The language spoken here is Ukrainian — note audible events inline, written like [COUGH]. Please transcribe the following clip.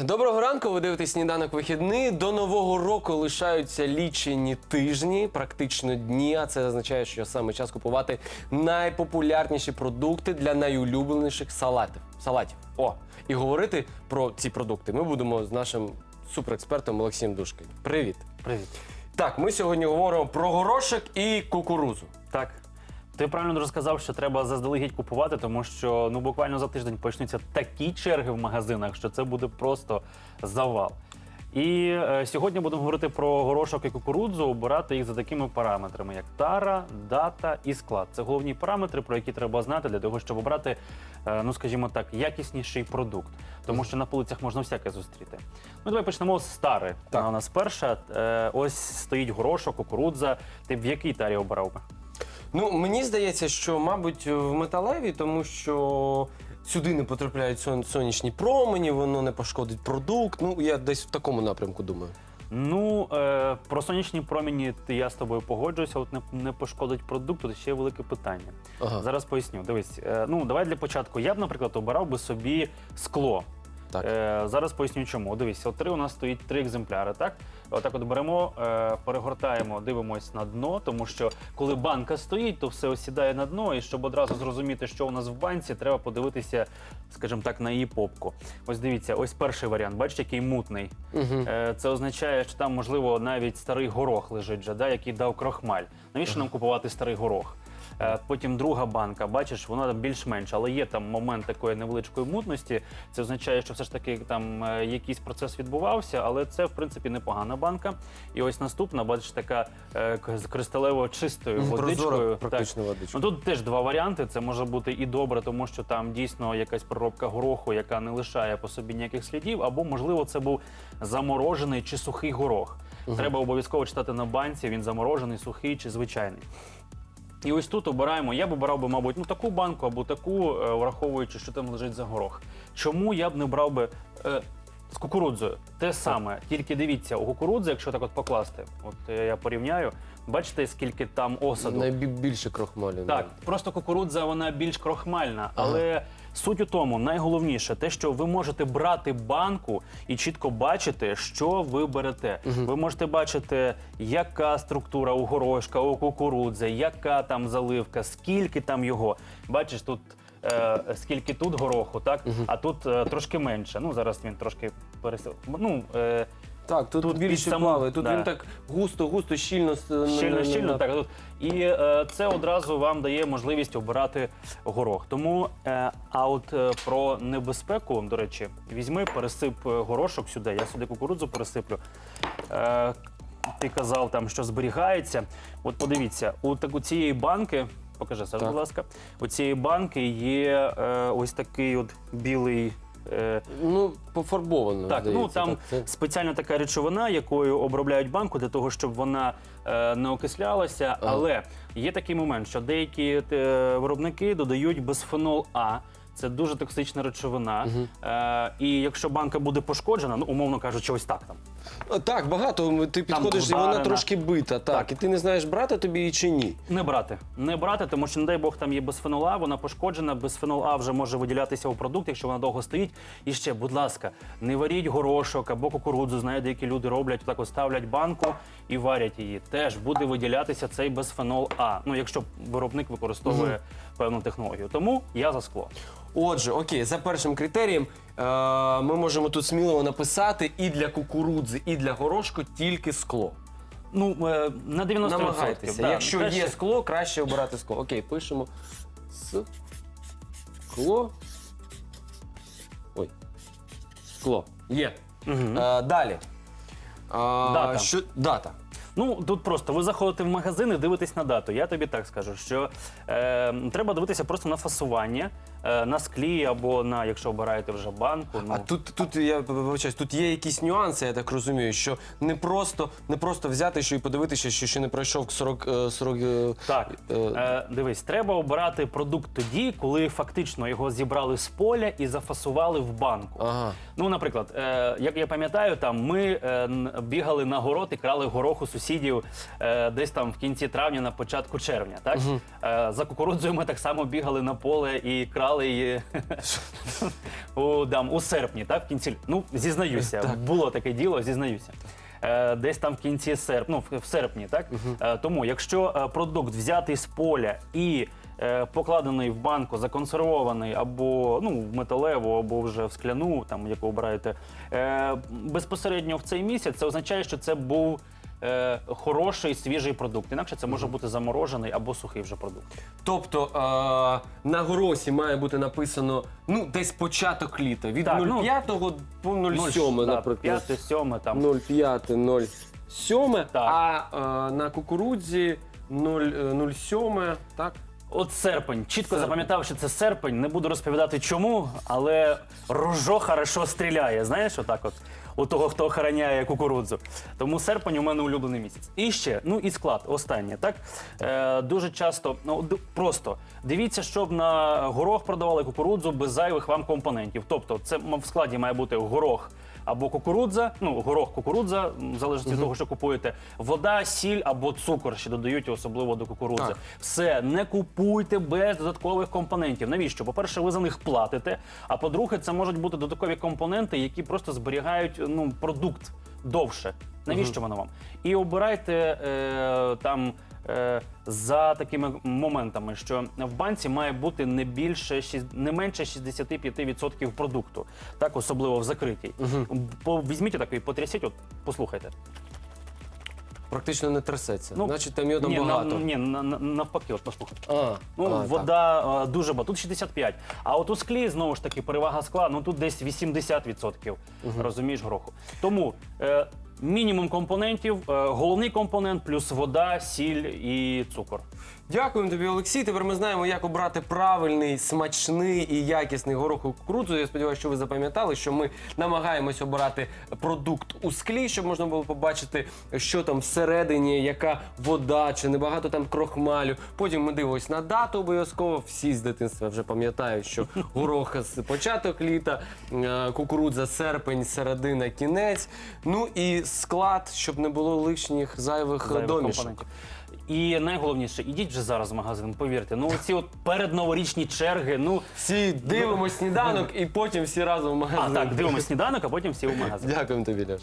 Доброго ранку. Ви дивитесь сніданок вихідний. До нового року лишаються лічені тижні, практично дні. А це означає, що саме час купувати найпопулярніші продукти для найулюбленіших салатів. Салатів. О, і говорити про ці продукти ми будемо з нашим суперекспертом Олексієм Душкою. Привіт. Привіт. Так, ми сьогодні говоримо про горошок і кукурузу. Так. Ти правильно розказав, що треба заздалегідь купувати, тому що ну буквально за тиждень почнуться такі черги в магазинах, що це буде просто завал. І е, сьогодні будемо говорити про горошок і кукурудзу, обирати їх за такими параметрами, як тара, дата і склад. Це головні параметри, про які треба знати для того, щоб обрати, е, ну скажімо так, якісніший продукт. Тому що на полицях можна всяке зустріти. Ну давай почнемо з тари. Так. Вона у нас перша. Е, ось стоїть горошок, кукурудза. Ти б в якій тарі обирав би? Ну, мені здається, що, мабуть, в металевій, тому що сюди не потрапляють сон- сонячні промені, воно не пошкодить продукт. Ну, я десь в такому напрямку думаю. Ну, е, про сонячні промені ти- я з тобою погоджуюся, от не, не пошкодить продукт, тут ще є велике питання. Ага. Зараз поясню. Дивись, е, ну давай для початку. Я б, наприклад, обирав би собі скло. Так. Е, зараз поясню чому. Дивись, от три у нас стоїть три екземпляри. Так, отак, от беремо, е, перегортаємо, дивимось на дно, тому що коли банка стоїть, то все осідає на дно. І щоб одразу зрозуміти, що у нас в банці, треба подивитися, скажімо так, на її попку. Ось дивіться, ось перший варіант. Бачите, який мутний. Угу. Е, Це означає, що там, можливо, навіть старий горох лежить, вже, да, який дав крохмаль. Навіщо нам купувати старий горох? Е, Потім друга банка, бачиш, вона там більш-менш, але є там момент такої невеличкої мутності. Це означає, що все ж таки там е, якийсь процес відбувався, але це в принципі непогана банка. І ось наступна, бачиш, така е, з кристалево чистою водичкою. Практично водичка. Ну тут теж два варіанти. Це може бути і добре, тому що там дійсно якась проробка гороху, яка не лишає по собі ніяких слідів, або можливо це був заморожений чи сухий горох. Треба обов'язково читати на банці, він заморожений, сухий чи звичайний. І ось тут обираємо. Я б обирав би, мабуть, ну таку банку або таку, е, враховуючи, що там лежить за горох. Чому я б не брав би е, з кукурудзою? Те саме, тільки дивіться, у кукурудзи, якщо так от покласти, от е, я порівняю, бачите, скільки там осаду. Найбільше крохмалю. Так, просто кукурудза вона більш крохмальна, але суть у тому, найголовніше, те, що ви можете брати банку і чітко бачити, що ви берете. Ви можете бачити, яка структура у горошка, у кукурудзи, яка там заливка, скільки там його. Бачиш, тут. Е, скільки тут гороху, так? А тут е, трошки менше. Ну, зараз він трошки пересил. Ну, е, Так, тут, Тут більше саму- плаває. Тут да. він так густо, густо, щільно. с- Щільно, щільно, так. Тут. І е, це одразу вам дає можливість обирати горох. Тому, е, а от е, про небезпеку, до речі, візьми, пересип е, горошок сюди. Я сюди кукурудзу пересиплю. Е, ти казав там, що зберігається. От подивіться, у таку цієї банки. Покажи, Саш, Так. будь ласка. У цієї банки є е, ось такий от білий. Е, Ну, пофарбовано. так, здається. ну там Так, це- спеціальна така речовина, якою обробляють банку для того, щоб вона е, не окислялася. Але є такий момент, що деякі е, виробники додають бисфенол А. Це дуже токсична речовина. Е, і якщо банка буде пошкоджена, ну умовно кажучи, ось так там. Так, багато. Ти підходиш, і вона трошки бита. Так, Так. і ти не знаєш, брати тобі її чи ні. Не брати, не брати, тому що, не дай Бог, там є бисфенол А, вона пошкоджена. Бисфенол А вже може виділятися у продукт, якщо вона довго стоїть. І ще, будь ласка, не варіть горошок або кукурудзу. Знаю, деякі люди роблять так, ось ставлять банку і варять її. Теж буде виділятися цей бисфенол А. Ну, якщо виробник використовує певну технологію. Тому я за скло. Отже, окей, за першим критерієм е, ми можемо тут сміливо написати і для кукурудзи, і для горошку тільки скло. Ну, е, на 90%. Намагайтеся. да. Якщо Краще- є скло, краще обирати скло. Окей, пишемо скло. Ой. Скло. Є. Мгм. Е, далі. А, Дата. Що, дата. Ну тут просто ви заходите в магазин і дивитесь на дату. Я тобі так скажу, що е, треба дивитися просто на фасування, е, на склі або на, якщо обираєте вже банку. Ну, А тут, тут я вибачаюсь, тут є якісь нюанси, я так розумію, що не просто, не просто взяти що і подивитися, що ще не пройшов 40, е, 40 е, Так, е, е, дивись, треба обирати продукт тоді, коли фактично його зібрали з поля і зафасували в банку. Ага. Ну, наприклад, е, як я пам'ятаю, там ми е, н- бігали на город і крали горох у сусідів е, десь там в кінці травня, на початку червня. Так е, за кукурудзою ми так само бігали на поле і крали продали її [LAUGHS] у, дам, у серпні, так, в кінці. Ну, зізнаюся, було таке діло, зізнаюся. Е, Десь там в кінці серпня, ну, в- в серпні, так? Е, Тому, якщо е, продукт взятий з поля і е, покладений в банку, законсервований або ну, в металеву, або вже в скляну, там, яку обираєте, е, безпосередньо в цей місяць, це означає, що це був е, хороший свіжий продукт. Інакше це може бути заморожений або сухий вже продукт. Тобто е, на горосі має бути написано ну десь початок літа від Так, ну, 05 по 07, да, наприклад. 5, 7, там. 05, 07, Так. а е, на кукурудзі 0, 07, так? От серпень. Чітко Серпень. запам'ятав, що це серпень. Не буду розповідати чому, але ружо хорошо стріляє. Знаєш, отак от. У того, хто охороняє кукурудзу. Тому серпень у мене улюблений місяць. І ще, ну і склад, останнє, так? Е, дуже часто, ну д- просто дивіться, щоб на горох продавали кукурудзу без зайвих вам компонентів. Тобто, це м- в складі має бути горох або кукурудза, ну горох кукурудза, м, залежить від того, що купуєте, вода, сіль або цукор, що додають особливо до кукурудзи. Так. Все, не купуйте без додаткових компонентів. Навіщо? По-перше, ви за них платите. А по-друге, це можуть бути додаткові компоненти, які просто зберігають ну, продукт довше. Навіщо воно вам? І обирайте е, там. Е, За такими моментами, що в банці має бути не більше не менше 65% продукту, так особливо в закритій. По- Візьміть отак і потрясіть, от послухайте. Практично не трясеться. Значить, там йоду ні, багато. На, ні, на, на- навпаки, от послухайте. А, Ну, а, вода е, дуже багато. Тут 65. А от у склі, знову ж таки, перевага скла, ну тут десь 80%. Розумієш, гороху. Тому е, мінімум компонентів, е, головний компонент плюс вода, сіль і цукор. Дякуємо тобі, Олексій. Тепер ми знаємо, як обрати правильний, смачний і якісний горох кукурудзу. Я сподіваюся, що ви запам'ятали, що ми намагаємось обирати продукт у склі, щоб можна було побачити, що там всередині, яка вода, чи небагато там крохмалю. Потім ми дивимося на дату обов'язково. Всі з дитинства вже пам'ятають, що горох з початок літа, е, кукурудза серпень, середина, кінець. Ну і склад, щоб не було лишніх зайвих, зайвих домішок. компонентів. І найголовніше, ідіть вже зараз в магазин, повірте. Ну, ці от передноворічні черги, ну. Всі дивимо сніданок і потім всі разом в А магазин. так, дивимося сніданок, а потім всі в [LAUGHS] магазин. Дякуємо тобі, Леш.